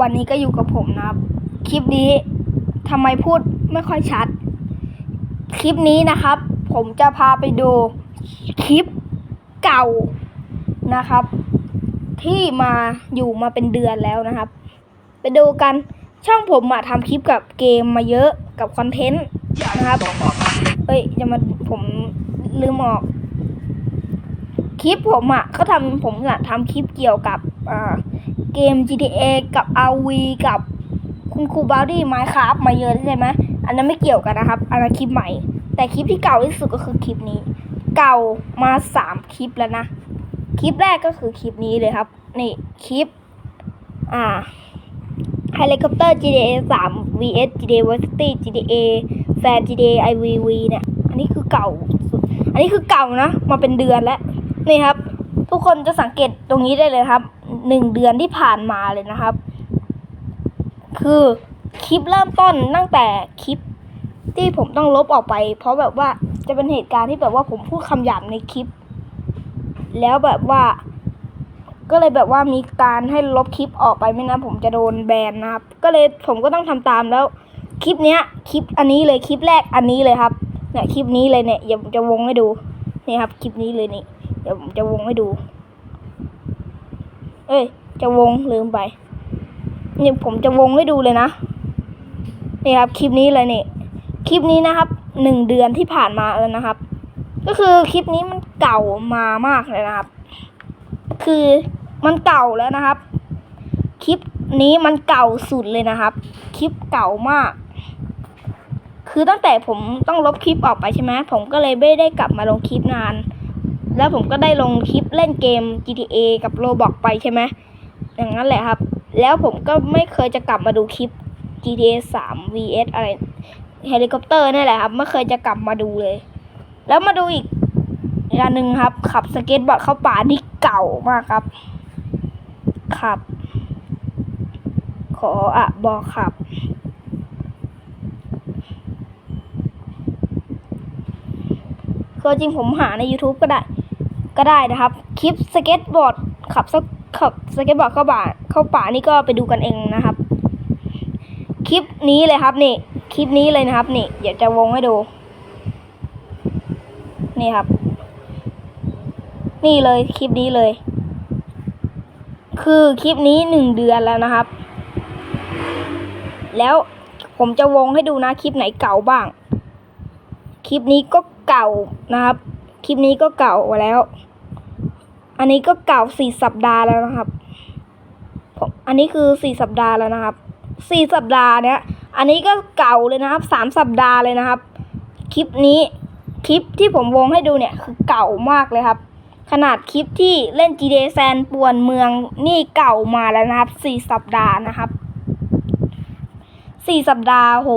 วันนี้ก็อยู่กับผมนะครับ คลิปนี้ทำไมพูดไม่ค่อยชัด คลิปนี้นะครับ ผมจะพาไปดูคลิปเก่านะครับ ที่มาอยู่มาเป็นเดือนแล้วนะครับ ไปดูกันช่องผมอะทำคลิปกับเกมมาเยอะกับคอนเทนต์นะครับเฮ้ยจะมาผมลืมออก คลิปผมอะเขาทำผมอะทำคลิปเกี่ยวกับอ่า เกม GTA กับ RV กับคุณครูบาวดี้ไมค์ครับมาเยอะใช่ไหมอันนั้นไม่เกี่ยวกันนะครับ อันนั้นคลิปใหม่ แต่คลิปที่เก่าที่สุดก็คือคลิปนี้ เก่ามาสามคลิปแล้วนะ คลิปแรกก็คือคลิปนี้เลยครับ นี่คลิป อ่าเฮลิคอปเตอร์ GTA 3 vs GTA Vice City GTA San GTA IVV เนี่ย อันนี้คือเก่าสุด อันนี้คือเก่านะ มาเป็นเดือนแล้ว นี่ครับ ทุกคนจะสังเกตตรงนี้ได้เลยครับ หนึ่งเดือนที่ผ่านมาเลยนะครับ คือคลิปเริ่มต้นตั้งแต่คลิปที่ผมต้องลบออกไป เพราะแบบว่าจะเป็นเหตุการณ์ที่แบบว่าผมพูดคำหยาบในคลิป แล้วแบบว่า ก็เลยแบบว่ามีการให้ลบคลิปออกไปไม่นั้นผมจะโดนแบนนะครับ ก็เลยผมก็ต้องทำตามแล้ว คลิปเนี้ยคลิปอันนี้เลยคลิปแรกอันนี้เลยครับเนี่ยคลิปนี้เลยเนี่ยเดี๋ยวผมจะวงให้ดูนี่ครับคลิปนี้เลยนี่เดี๋ยวผมจะวงให้ดู เอ้ย จะวงลืมไปเนี่ยผมจะวงให้ดูเลยนะนี่ครับคลิปนี้เลยเนี่ยคลิปนี้นะครับหนึ่งเดือนที่ผ่านมาแล้วนะครับ ก็คือคลิปนี้มันเก่ามามากเลยนะครับ คือมันเก่าแล้วนะครับ คลิปนี้มันเก่าสุดเลยนะครับ คลิปเก่ามาก คือตั้งแต่ผมต้องลบคลิปออกไปใช่ไหมผมก็เลยไม่ได้กลับมาลงคลิปนาน แล้วผมก็ได้ลงคลิปเล่นเกม GTA กับ Roblox ไปใช่ไหมอย่างนั้นแหละครับ แล้วผมก็ไม่เคยจะกลับมาดูคลิป GTA 3 vs อะไรเฮลิคอปเตอร์นี่แหละครับ ไม่เคยจะกลับมาดูเลย แล้วมาดูอีกอย่างหนึ่งครับ ขับสเก็ตบอร์ดเข้าป่านี่เก่ามากครับ ขับ ขออะบอกขับ คือจริงผมหาใน YouTube ก็ได้ ก็ได้นะครับ คลิปสเก็ตบอร์ดขับสขับสเก็ตบอร์ดเข้าป่าเข้าป่านี่ก็ไปดูกันเองนะครับ คลิปนี้เลยครับนี่คลิปนี้เลยนะครับนี่เดี๋ยวจะวงให้ดู นี่ครับ นี่เลยคลิปนี้เลย คือคลิปนี้หนึ่งเดือนแล้วนะครับ แล้วผมจะวงให้ดูนะคลิปไหนเก่าบ้าง คลิปนี้ก็เก่านะครับ คลิปนี้ก็เก่าแล้ว อันนี้ก็เก่าสี่สัปดาห์แล้วนะครับผมอันนี้คือสี่สัปดาห์แล้วนะครับสี่สัปดาห์เนี้ยอันนี้ก็เก่าเลยนะครับสามสัปดาห์เลยนะครับ คลิปนี้คลิปที่ผมวงให้ดูเนี่ยคือเก่ามากเลยครับ ขนาดคลิปที่เล่น GTA San ป่วนเมืองนี่เก่ามาแล้วนะครับสี่สัปดาห์นะครับสี่สัปดาห์โห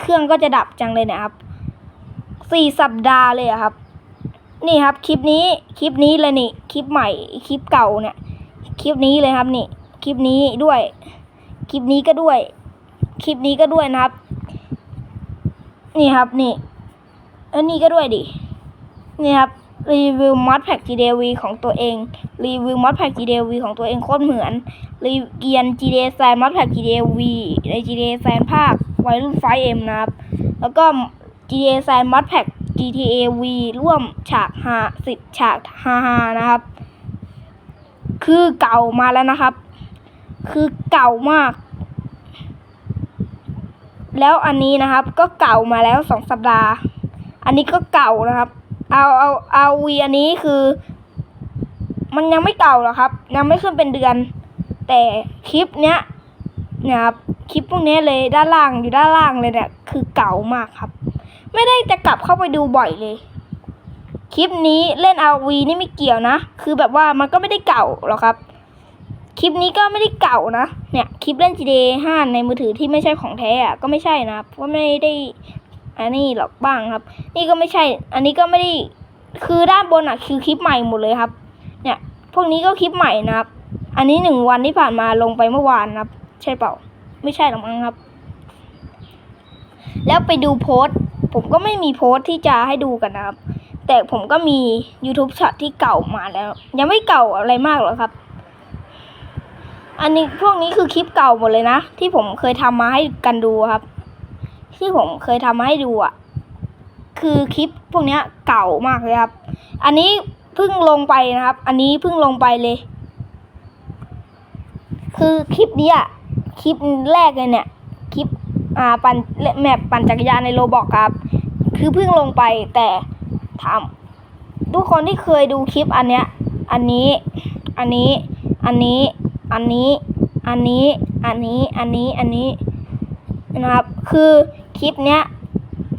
เครื่องก็จะดับจังเลยนะครับสี่สัปดาห์เลยอะครับ นี่ครับคลิปนี้คลิปนี้เลยนี่คลิปใหม่คลิปเก่าเนี่ยคลิปนี้เลยครับนี่คลิปนี้ด้วยคลิปนี้ก็ด้วยคลิปนี้ก็ด้วยนะครับ นี่ครับนี่อันนี้ก็ด้วยดินี่ครับรีวิวมอดแพ็ก GDV ของตัวเอง รีวิวมอดแพ็ก GDV ของตัวเองโคตรเหมือน รีเกียน GTA แซนมอดแพ็ก GDV ใน GTA แซนภาควัยรุ่นไฟเอ็มนะครับ แล้วก็ GTA แซนมอดแพ็ก GTA V ร่วมฉากฮาสิบฉากฮาฮานะครับ คือเก่ามาแล้วนะครับ คือเก่ามาก แล้วอันนี้นะครับก็เก่ามาแล้วสองสัปดาห์ อันนี้ก็เก่านะครับ เอาเอาเอาวีอันนี้คือ มันยังไม่เก่าหรอกครับ ยังไม่ขึ้นเป็นเดือน แต่คลิปเนี้ยนี่ยครับคลิปพวกนี้เลยด้านล่างอยู่ด้านล่างเลยเนี่ยคือเก่ามากครับ ไม่ได้จะกลับเข้าไปดูบ่อยเลย คลิปนี้เล่น RV นี่ไม่เกี่ยวนะ คือแบบว่ามันก็ไม่ได้เก่าหรอกครับ คลิปนี้ก็ไม่ได้เก่านะ เนี่ยคลิปเล่น GTA 5ในมือถือที่ไม่ใช่ของแท้อะก็ไม่ใช่นะครับก็ไม่ได้อันนี้หรอกบ้างครับ นี่ก็ไม่ใช่ อันนี้ก็ไม่ได้ คือด้านบนอะคือคลิปใหม่หมดเลยครับ เนี่ย พวกนี้ก็คลิปใหม่นะครับ อันนี้หนึ่งวันที่ผ่านมาลงไปเมื่อวานนะครับ ใช่เปล่า ไม่ใช่หรอกมั้งครับ แล้วไปดูโพสต์ ผมก็ไม่มีโพสต์ที่จะให้ดูกันนะครับ แต่ผมก็มี YouTube ช็อตที่เก่ามาแล้ว ยังไม่เก่าอะไรมากหรอกครับ อันนี้พวกนี้คือคลิปเก่าหมดเลยนะ ที่ผมเคยทำมาให้กันดูครับ ที่ผมเคยทำมาให้ดูอะ คือคลิปพวกนี้เก่ามากเลยครับ อันนี้เพิ่งลงไปนะครับ อันนี้เพิ่งลงไปเลย คือคลิปนี้อะ คลิปแรกเลยเนี่ย อ่าปั่นแมปปั่นจักรยานในโรบอกครับ คือเพิ่งลงไปแต่ถามทุกคนที่เคยดูคลิปอันเนี้ย อันนี้ อันนี้ อันนี้ อันนี้ อันนี้ อันนี้ อันนี้ อันนี้นะครับ คือคลิปเนี้ย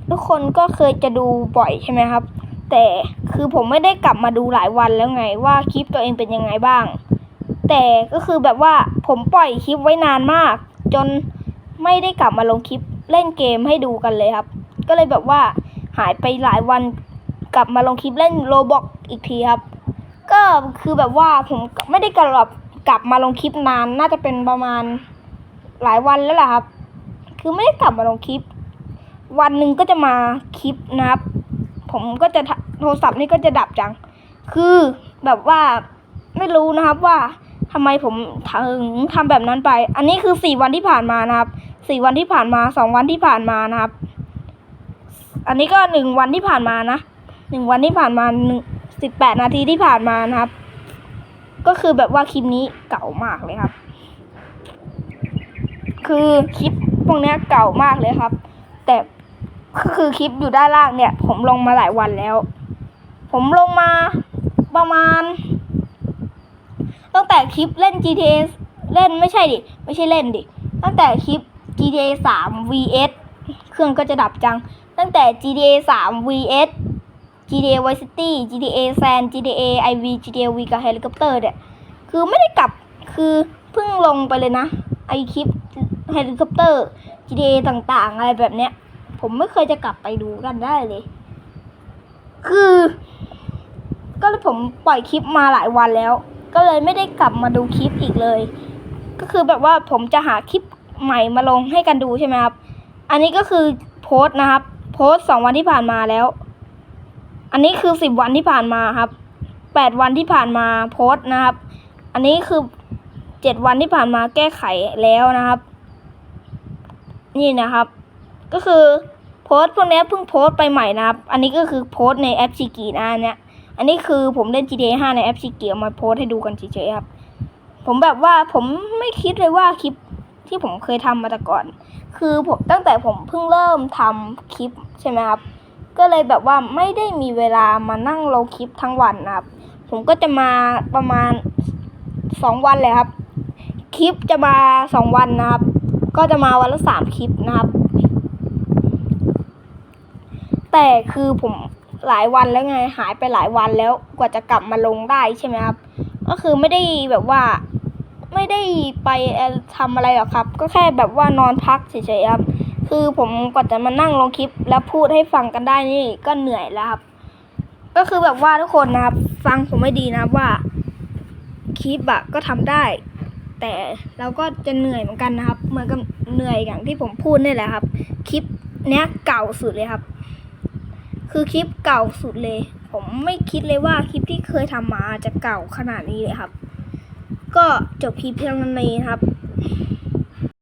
ทุกคนก็เคยจะดูบ่อยใช่ไหมครับ แต่คือผมไม่ได้กลับมาดูหลายวันแล้วไงว่าคลิปตัวเองเป็นยังไงบ้าง แต่ก็คือแบบว่าผมปล่อยคลิปไว้นานมาก จน ไม่ได้กลับมาลงคลิปเล่นเกมให้ดูกันเลยครับ ก็เลยแบบว่าหายไปหลายวันกลับมาลงคลิปเล่นโรบอกอีกทีครับ ก็คือแบบว่าผมไม่ได้กลับกลับมาลงคลิปนานน่าจะเป็นประมาณหลายวันแล้วล่ะครับ คือไม่ได้กลับมาลงคลิป วันหนึ่งก็จะมาคลิปนะครับ ผมก็จะโทรศัพท์นี่ก็จะดับจัง คือแบบว่าไม่รู้นะครับว่าทำไมผมถึงทำแบบนั้นไป อันนี้คือสี่วันที่ผ่านมานะครับ สี่วันที่ผ่านมาสองวันที่ผ่านมานะครับ อันนี้ก็หนึ่งวันที่ผ่านมานะหนึ่งวันที่ผ่านมาหนึ่งสิบแปดนาทีที่ผ่านมานะครับ ก็คือแบบว่าคลิปนี้เก่ามากเลยครับ คือคลิปพวกนี้เก่ามากเลยครับ แต่ก็คือคลิปอยู่ด้านล่างเนี่ย ผมลงมาหลายวันแล้ว ผมลงมาประมาณ ตั้งแต่คลิปเล่น GTA เล่นไม่ใช่ดิ ไม่ใช่เล่นดิ ตั้งแต่คลิป GTA 3 vs เครื่องก็จะดับจัง ตั้งแต่ GTA 3 vs GTA Vice City GTA San GTA IV GTA V กับ Helicopter เนี่ย คือไม่ได้กลับ คือเพิ่งลงไปเลยนะ ไอคลิป Helicopter GTA ต่างๆ อะไรแบบเนี้ย ผมไม่เคยจะกลับไปดูกันได้เลย คือ ก็เลยผมปล่อยคลิปมาหลายวันแล้ว ก็เลยไม่ได้กลับมาดูคลิปอีกเลย ก็คือแบบว่าผมจะหาคลิป ใหม่มาลงให้กันดูใช่ไหมครับ อันนี้ก็คือโพสต์นะครับ โพสต์สองวันที่ผ่านมาแล้ว อันนี้คือสิบวันที่ผ่านมาครับแปดวันที่ผ่านมาโพสต์นะครับ อันนี้คือเจ็ดวันที่ผ่านมาแก้ไขแล้วนะครับ นี่นะครับ ก็คือโพสต์พวกนี้เพิ่งโพสต์ไปใหม่นะครับ อันนี้ก็คือโพสต์ในแอปซีกีนะเนี้ยอันนี้คือผมเล่น GTA 5 ในแอปซีกีเอามาโพสต์ให้ดูกันเฉยๆครับ ผมแบบว่าผมไม่คิดเลยว่าคลิป ที่ผมเคยทำมาแต่ก่อน คือผมตั้งแต่ผมเพิ่งเริ่มทำคลิปใช่ไหมครับ ก็เลยแบบว่าไม่ได้มีเวลามานั่งลงคลิปทั้งวันนะครับ ผมก็จะมาประมาณสองวันเลยครับ คลิปจะมาสองวันนะครับ ก็จะมาวันละสามคลิปนะครับ แต่คือผมหลายวันแล้วไงหายไปหลายวันแล้วกว่าจะกลับมาลงได้ใช่ไหมครับ ก็คือไม่ได้แบบว่า ไม่ได้ไปเอ่อทำอะไรหรอกครับ ก็แค่แบบว่านอนพักเฉยๆครับ คือผมกว่าจะมานั่งลงคลิปแล้วพูดให้ฟังกันได้นี่ก็เหนื่อยแล้วครับ ก็คือแบบว่าทุกคนนะครับ ฟังผมไม่ดีนะว่าคลิปอะก็ทำได้ แต่เราก็จะเหนื่อยเหมือนกันนะครับเหมือนกับเหนื่อยอย่างที่ผมพูดนี่แหละครับ คลิปเนี้ยเก่าสุดเลยครับ คือคลิปเก่าสุดเลย ผมไม่คิดเลยว่าคลิปที่เคยทำมาจะเก่าขนาดนี้เลยครับ ก็จบคลิปเพียงเท่านี้ครับ